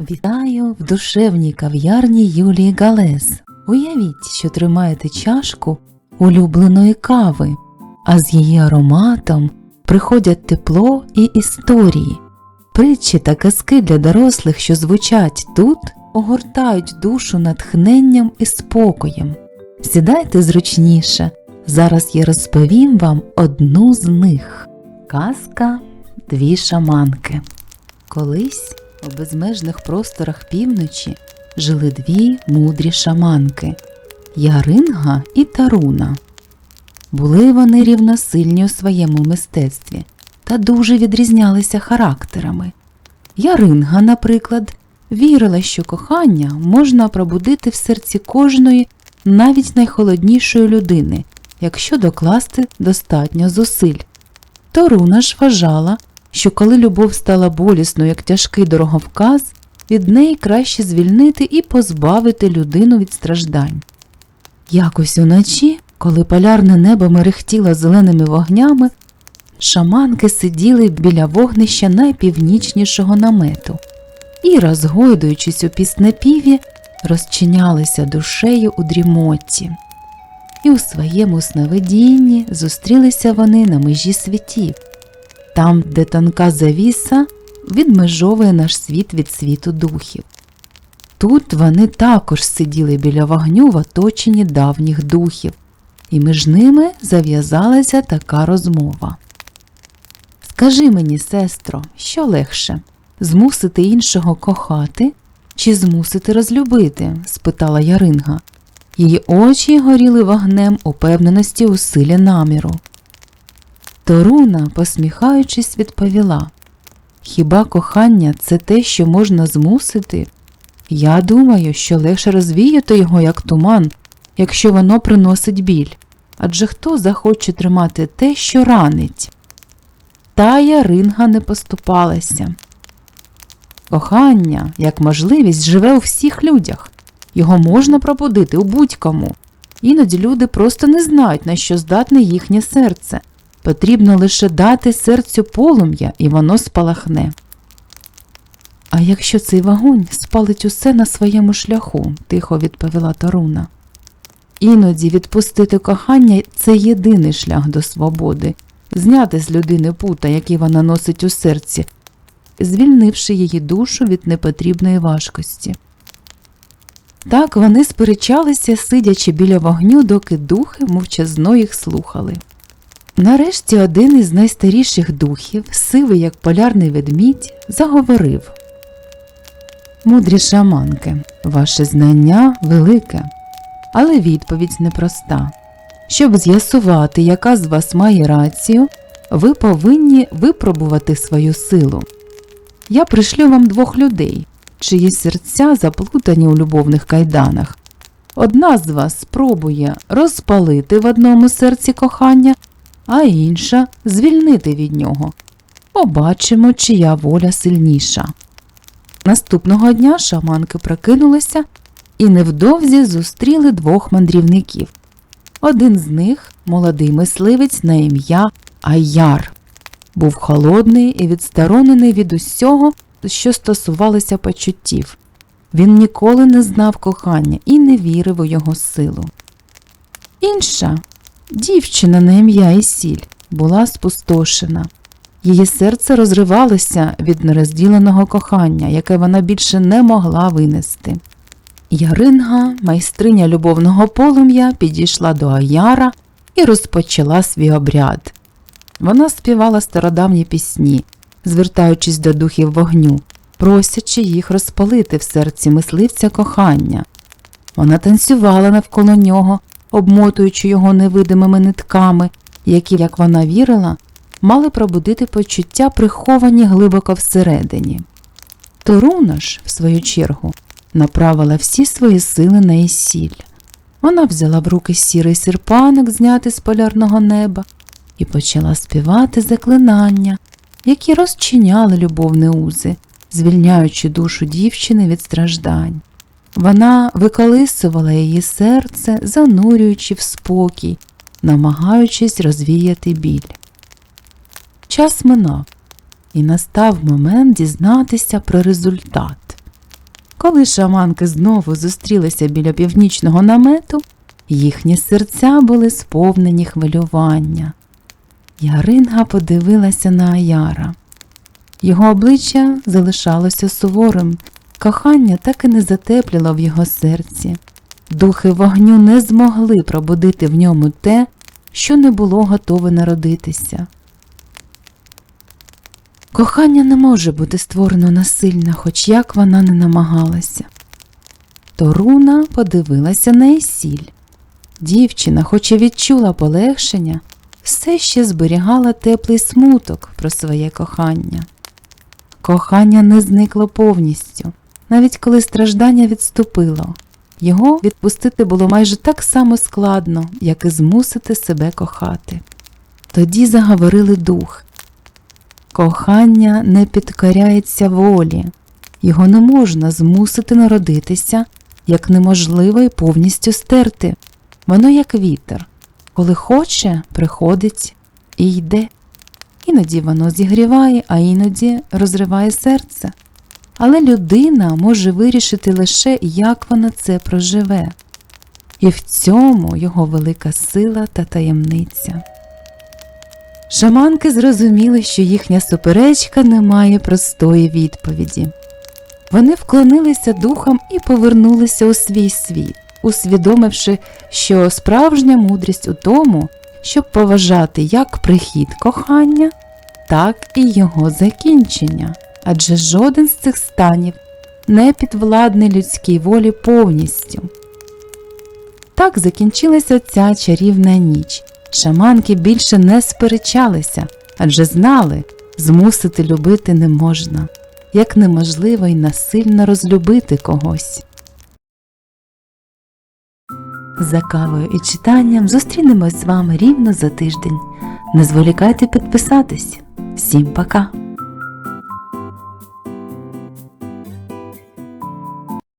Вітаю в душевній кав'ярні Юлії Галес. Уявіть, що тримаєте чашку улюбленої кави, а з її ароматом приходять тепло і історії. Притчі та казки для дорослих, що звучать тут, огортають душу натхненням і спокоєм. Сідайте зручніше. Зараз я розповім вам одну з них. Казка Дві шаманки. Колись у безмежних просторах півночі жили дві мудрі шаманки Яринга і Таруна. Були вони рівносильні у своєму мистецтві та дуже відрізнялися характерами. Яринга, наприклад, вірила, що кохання можна пробудити в серці кожної, навіть найхолоднішої людини, якщо докласти достатньо зусиль. Торуна ж вважала, що коли любов стала болісною, як тяжкий дороговказ, від неї краще звільнити і позбавити людину від страждань. Якось уночі, коли полярне небо мерехтіло зеленими вогнями, шаманки сиділи біля вогнища найпівнічнішого намету і, розгойдуючись у піснепіві, розчинялися душею у дрімоті. І у своєму сновидінні зустрілися вони на межі світів, там, де тонка завіса відмежовує наш світ від світу духів. Тут вони також сиділи біля вогню в оточенні давніх духів, і між ними зав'язалася така розмова. Скажи мені, сестро, що легше змусити іншого кохати чи змусити розлюбити? спитала Яринга. Її очі горіли вогнем упевненості у силі наміру. Торуна, посміхаючись, відповіла Хіба кохання це те, що можна змусити? Я думаю, що легше розвіяти його як туман, якщо воно приносить біль. Адже хто захоче тримати те, що ранить? Та Яринга не поступалася. Кохання, як можливість, живе у всіх людях. Його можна пробудити у будь-кому. Іноді люди просто не знають, на що здатне їхнє серце. Потрібно лише дати серцю полум'я, і воно спалахне. А якщо цей вогонь спалить усе на своєму шляху, тихо відповіла Таруна. Іноді відпустити кохання це єдиний шлях до свободи, зняти з людини пута, який вона носить у серці, звільнивши її душу від непотрібної важкості. Так вони сперечалися, сидячи біля вогню, доки духи мовчазно їх слухали. Нарешті один із найстаріших духів, сивий як полярний ведмідь, заговорив Мудрі шаманки, ваше знання велике, але відповідь непроста. Щоб з'ясувати, яка з вас має рацію, ви повинні випробувати свою силу. Я пришлю вам двох людей, чиї серця заплутані у любовних кайданах. Одна з вас спробує розпалити в одному серці кохання, а інша звільнити від нього. Побачимо, чия воля сильніша. Наступного дня шаманки прокинулися і невдовзі зустріли двох мандрівників. Один з них, молодий мисливець на ім'я Аяр, був холодний і відсторонений від усього, що стосувалося почуттів. Він ніколи не знав кохання і не вірив у його силу. Інша дівчина на ім'я Ісіль була спустошена. Її серце розривалося від нерозділеного кохання, яке вона більше не могла винести. Яринга, майстриня любовного полум'я, підійшла до Аяра і розпочала свій обряд. Вона співала стародавні пісні, звертаючись до духів вогню, просячи їх розпалити в серці мисливця кохання. Вона танцювала навколо нього, обмотуючи його невидимими нитками, які, як вона вірила, мали пробудити почуття, приховані глибоко всередині. Торуна ж, в свою чергу, направила всі свої сили на Ісіль. Вона взяла в руки сірий сірпанок, знятий з полярного неба, і почала співати заклинання, які розчиняли любовні узи, звільняючи душу дівчини від страждань. Вона виколисувала її серце, занурюючи в спокій, намагаючись розвіяти біль. Час минав, і настав момент дізнатися про результат. Коли шаманки знову зустрілися біля північного намету, їхні серця були сповнені хвилювання. Яринга подивилася на Аяра. Його обличчя залишалося суворим, кохання так і не затепліло в його серці. Духи вогню не змогли пробудити в ньому те, що не було готове народитися. Кохання не може бути створено насильно, хоч як вона не намагалася. Торуна подивилася на Есіль. Дівчина, хоч і відчула полегшення, все ще зберігала теплий смуток про своє кохання. Кохання не зникло повністю, навіть коли страждання відступило. Його відпустити було майже так само складно, як і змусити себе кохати. Тоді заговорили дух. Кохання не підкоряється волі, його не можна змусити народитися, як неможливо й повністю стерти. Воно як вітер. Коли хоче, приходить і йде. Іноді воно зігріває, а іноді розриває серце. Але людина може вирішити лише, як вона це проживе. І в цьому його велика сила та таємниця. Шаманки зрозуміли, що їхня суперечка не має простої відповіді. Вони вклонилися духам і повернулися у свій світ, усвідомивши, що справжня мудрість у тому, щоб поважати як прихід кохання, так і його закінчення, адже жоден з цих станів не підвладний людській волі повністю. Так закінчилася ця чарівна ніч. Шаманки більше не сперечалися, адже знали, змусити любити не можна, як неможливо й насильно розлюбити когось. За кавою і читанням зустрінемось з вами рівно за тиждень. Не зволікайте підписатись. Всім пока!